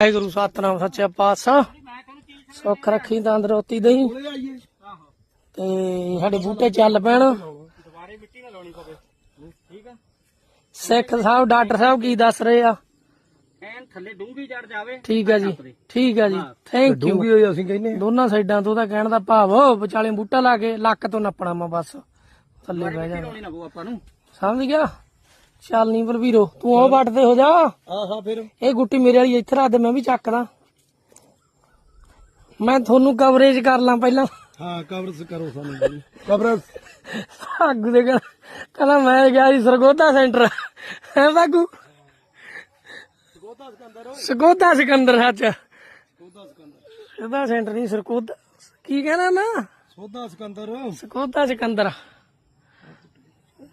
ਵਾਹਿਗੁਰੂ ਸਤਨਾਮ ਸੱਚਾ ਪਾਤਸ਼ਾਹ। ਸੁੱਖ ਰੱਖੀ ਤੰਦਰੁਸਤੀ ਦੇਈ। ਤੇ ਸਾਡੇ ਬੂਟੇ ਚੱਲ ਪੈਣ। ਦੁਬਾਰੇ ਮਿੱਟੀ ਨਾ ਲਾਉਣੀ ਪਵੇ ਠੀਕ ਆ ਸਿੱਖ ਸਾਹਿਬ ਡਾਕਟਰ ਸਾਹਿਬ ਕੀ ਦੱਸ ਰਹੇ ਆ? ਐਨ ਥੱਲੇ ਡੂੰਗੀ ਜਾਵੇ। ਠੀਕ ਆ ਜੀ ਠੀਕ ਆ ਜੀ। ਥੈਂਕ ਯੂ ਹੋਈ ਅਸੀਂ ਕਹਿੰਦੇ ਦੋਨਾਂ ਸਾਈਡਾਂ ਤੋਂ ਉਹਦਾ ਕਹਿਣ ਦਾ ਭਾਵ ਵਿਚਾਲੇ ਬੂਟਾ ਲਾ ਕੇ ਲੱਕ ਤੋਂ ਨੱਪਣਾ ਮੈਂ ਬਸ। ਥੱਲੇ ਬਹਿ ਜਾਣਾ। ਲਾਉਣੀ ਨਾ ਪਊ ਆਪਾਂ ਨੂੰ। ਸਮਝ ਗਿਆ? ਚੱਲ ਨਹੀਂ ਬਲਵੀਰੋ ਤੂੰ ਉਹ ਵੱਟ ਤੇ ਹੋ ਜਾ। ਹਾਂ ਹਾਂ ਫਿਰ? ਇਹ ਗੁੱਟੀ ਮੇਰੇ ਵਾਲੀ ਇੱਥੇ ਰੱਖ ਦੇ ਮੈਂ ਵੀ ਚੱਕਦਾ। ਮੈਂ ਤੁਹਾਨੂੰ ਕਵਰੇਜ ਕਰ ਲਾਂ ਪਹਿਲਾਂ। ਹਾਂ ਕਵਰਸ ਕਰੋ ਸਾਨੂੰ ਕਵਰਸ ਆਗੂ ਦੇ ਕਹਿੰਦਾ ਮੈਂ ਗਿਆ ਸੀ ਸਰਗੋਧਾ ਸੈਂਟਰ ਹੈ ਬਾਗੂ ਸਰਗੋਧਾ ਸਿਕੰਦਰ ਸੱਚ। ਸਰਗੋਧਾ ਸੈਂਟਰ ਨਹੀਂ ਸਰਗੋਧਾ ਕੀ ਕਹਿਣਾ ਨਾ? ਸੋਦਾ ਸਿਕੰਦਰ। ਸਰਗੋਧਾ ਸਿਕੰਦਰ।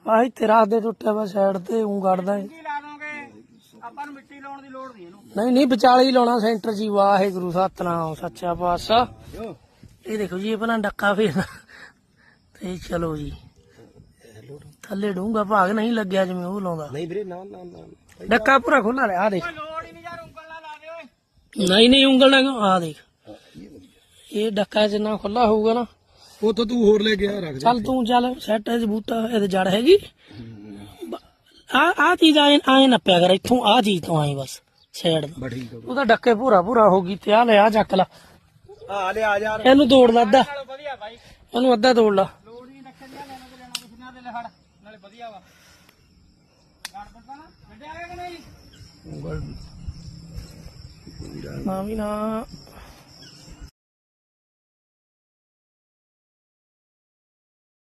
ਆਹ ਇੱਥੇ ਰਾਤ ਦੇ ਟੁੱਟਿਆ ਵਾ ਸਾਈਡ ਤੇ ਉਂ ਕੱਢਦਾ ਏ। ਕੀ ਲਾ ਦੋਗੇ ਆਪਾਂ ਨੂੰ ਮਿੱਟੀ ਲਾਉਣ ਦੀ ਲੋੜ ਨਹੀਂ ਇਹਨੂੰ। ਨਹੀਂ ਨਹੀਂ ਵਿਚਾਲੇ ਹੀ ਲਾਉਣਾ ਸੈਂਟਰ ਜੀ ਵਾਹਿਗੁਰੂ ਸਤਨਾਮ ਸੱਚਾ ਪਾਤਸ਼ਾਹ। ਇਹ ਦੇਖੋ ਜੀ ਇਹ ਪਹਿਲਾਂ ਡੱਕਾ ਫੇਰਨਾ ਤੇ ਚਲੋ ਜੀ। ਥੱਲੇ ਡੂੰਗਾ ਭਾਗ ਨਹੀਂ ਲੱਗਿਆ ਜਿਵੇਂ ਉਹ ਲਾਉਂਦਾ। ਨਹੀਂ ਵੀਰੇ ਨਾ ਨਾ ਨਾ ਡੱਕਾ ਪੂਰਾ ਖੁੱਲਾ ਰਿਹਾ ਆ ਦੇਖ। ਲੋੜ ਹੀ ਨਹੀਂ ਯਾਰ ਉਂਗਲ ਨਾਲ ਲਾ ਦੇ ਓਏ ਨਹੀਂ ਨਹੀਂ ਉਂਗਲ ਨਾਲ ਆ ਦੇਖ। ਇਹ ਡੱਕਾ ਜਿੰਨਾ ਖੁੱਲਾ ਹੋਊਗਾ ਨਾ ਉੱਥੋਂ ਤੂੰ ਹੋਰ ਲੈ ਗਿਆ ਰੱਖ ਚੱਲ ਤੂੰ ਚੱਲ ਸੈੱਟ ਹੈ ਬੂਟਾ ਇਹਦੇ ਜੜ ਹੈਗੀ। ਆ ਆ ਚੀਜ਼ ਆਏ ਆਏ ਨੱਪਿਆ ਕਰ ਇੱਥੋਂ ਆ ਚੀਜ਼ ਤੋਂ ਆਏ ਬਸ ਸਾਈਡ ਠੀਕ ਉਹਦਾ ਡੱਕੇ ਪੂਰਾ ਪੂਰਾ ਹੋ ਗਈ ਤੇ ਆ ਲੈ ਆ ਚੱਕ ਲਾ। ਆ ਲੈ ਆ ਜਾ। ਇਹਨੂੰ ਤੋੜ ਲਾ ਅੱਧਾ। ਇਹਨੂੰ ਅੱਧਾ ਤੋੜ ਲਾ। ਲੋੜ ਨਹੀਂ ਰੱਖਣ ਦੀ ਲੈਣਾ ਤੇ ਲੈਣਾ ਕੁਛ ਨਾ ਦੇ ਲੈ ਫੜ ਨਾਲੇ ਵਧੀਆ ਵਾ। ਗੜ ਦਿੱਤਾ ਨਾ? ਵੱਡਿਆ ਕਿ ਨਹੀਂ? ਨਾ ਵੀ ਨਾ।